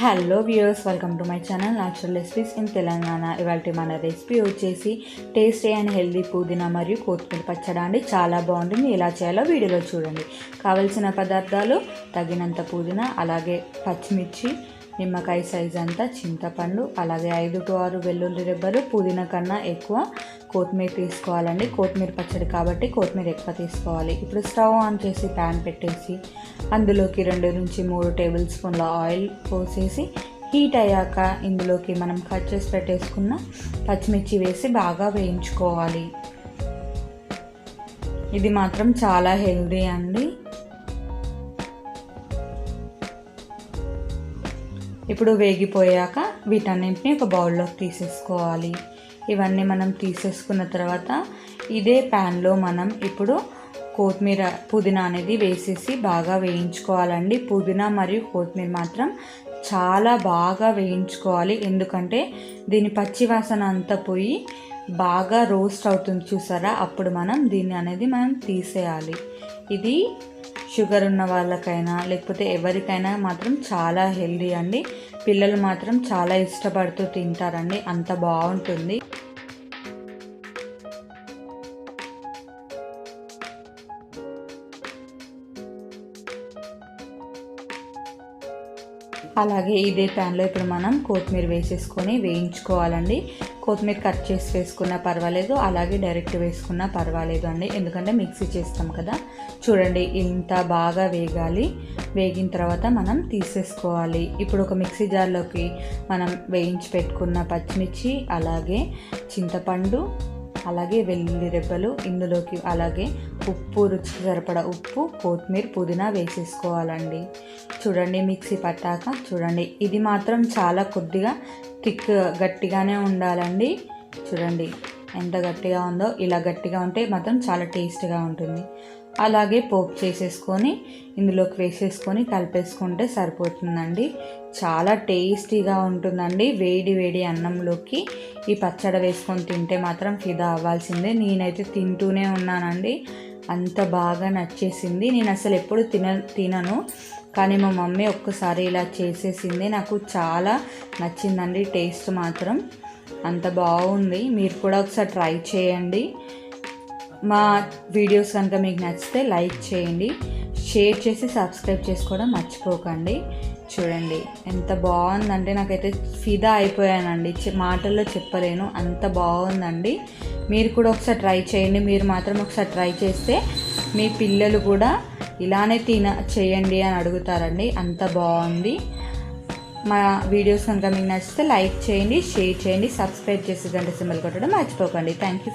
Hello viewers welcome to my channel natural recipes in Telangana ఇవాళ మన recipe వచ్చేసి tasty and healthy పుదీనా మరియు కొత్తిమీర పచ్చడి అండి. చాలా బాగుంటుంది. ఎలా చేయాలో వీడియోలో చూడండి. కావలసిన పదార్థాలు తగినంత పుదీనా అలాగే పచ్చిమిర్చి నిమ్మకాయ సైజ్ అంతా చింతపండు అలాగే ఐదు టు ఆరు వెల్లుల్లి రెబ్బలు పుదీనా కన్నా ఎక్కువ కొత్తిమీర తీసుకోవాలండి. కొత్తిమీర పచ్చడి కాబట్టి కొత్తిమీర ఎక్కువ తీసుకోవాలి. ఇప్పుడు స్టవ్ ఆన్ చేసి ప్యాన్ పెట్టేసి అందులోకి రెండు నుంచి మూడు టేబుల్ స్పూన్ల ఆయిల్ పోసేసి హీట్ అయ్యాక ఇందులోకి మనం కట్ చేసి పెట్టేసుకున్న పచ్చిమిర్చి వేసి బాగా వేయించుకోవాలి. ఇది మాత్రం చాలా హెల్దీ అండి. ఇప్పుడు వేగిపోయాక వీటన్నింటిని ఒక బౌల్లోకి తీసేసుకోవాలి. ఇవన్నీ మనం తీసేసుకున్న తర్వాత ఇదే ప్యాన్లో మనం ఇప్పుడు కొత్తిమీర పుదీనా అనేది వేసేసి బాగా వేయించుకోవాలండి. పుదీనా మరియు కొత్తిమీర మాత్రం చాలా బాగా వేయించుకోవాలి. ఎందుకంటే దీని పచ్చి వాసన అంతా పోయి బాగా రోస్ట్ అవుతుంది చూసారా? అప్పుడు మనం దీన్ని అనేది మనం తీసేయాలి. ఇది షుగర్ ఉన్న వాళ్ళకైనా లేకపోతే ఎవరికైనా మాత్రం చాలా హెల్దీ అండి. పిల్లలు మాత్రం చాలా ఇష్టపడుతూ తింటారండి. అంత బాగుంటుంది. అలాగే ఇదే ప్యాన్లో ఇప్పుడు మనం కొత్తిమీర వేసేసుకొని వేయించుకోవాలండి. కొత్తిమీర కట్ చేసి వేసుకున్నా పర్వాలేదు అలాగే డైరెక్ట్ వేసుకున్నా పర్వాలేదు అండి. ఎందుకంటే మిక్సీ చేస్తాం కదా. చూడండి ఇంత బాగా వేగాలి. వేగిన తర్వాత మనం తీసేసుకోవాలి. ఇప్పుడు ఒక మిక్సీ జార్లోకి మనం వేయించి పెట్టుకున్న పచ్చిమిర్చి అలాగే చింతపండు అలాగే వెల్లుల్లి రెబ్బలు ఇందులోకి అలాగే ఉప్పు రుచికి సరిపడ ఉప్పు కొత్తిమీర పుదీనా వేసేసుకోవాలండి. చూడండి మిక్సీ పట్టాక చూడండి. ఇది మాత్రం చాలా కొద్దిగా థిక్ గట్టిగానే ఉండాలండి. చూడండి ఎంత గట్టిగా ఉందో ఇలా గట్టిగా ఉంటే మాత్రం చాలా టేస్ట్గా ఉంటుంది. అలాగే పోపు చేసేసుకొని ఇందులోకి వేసేసుకొని కలిపేసుకుంటే సరిపోతుందండి. చాలా టేస్టీగా ఉంటుందండి. వేడి వేడి అన్నంలోకి ఈ పచ్చడి వేసుకొని తింటే మాత్రం ఫిదా అవ్వాల్సిందే. నేనైతే తింటూనే ఉన్నానండి. అంత బాగా నచ్చేసింది. నేను అసలు ఎప్పుడు తిన తినను. కానీ మా మమ్మీ ఒక్కసారి ఇలా చేసేసింది. నాకు చాలా నచ్చిందండి టేస్ట్ మాత్రం. అంత బాగుంది. మీరు కూడా ఒకసారి ట్రై చేయండి. మా వీడియోస్ కనుక మీకు నచ్చితే లైక్ చేయండి. షేర్ చేసి సబ్స్క్రైబ్ చేసుకోవడం మర్చిపోకండి. చూడండి ఎంత బాగుందంటే నాకైతే ఫిదా అయిపోయానండి. మాటల్లో చెప్పలేను అంత బాగుందండి. మీరు కూడా ఒకసారి ట్రై చేయండి మీరు మాత్రం ఒకసారి ట్రై చేస్తే మీ పిల్లలు కూడా ఇలానే తిన చేయండి అని అడుగుతారండి. అంత బాగుంది. మా వీడియోస్ కనుక మీకు నచ్చితే లైక్ చేయండి షేర్ చేయండి సబ్స్క్రైబ్ చేసి గంట సింబల్ కొట్టడం మర్చిపోకండి. Thank you.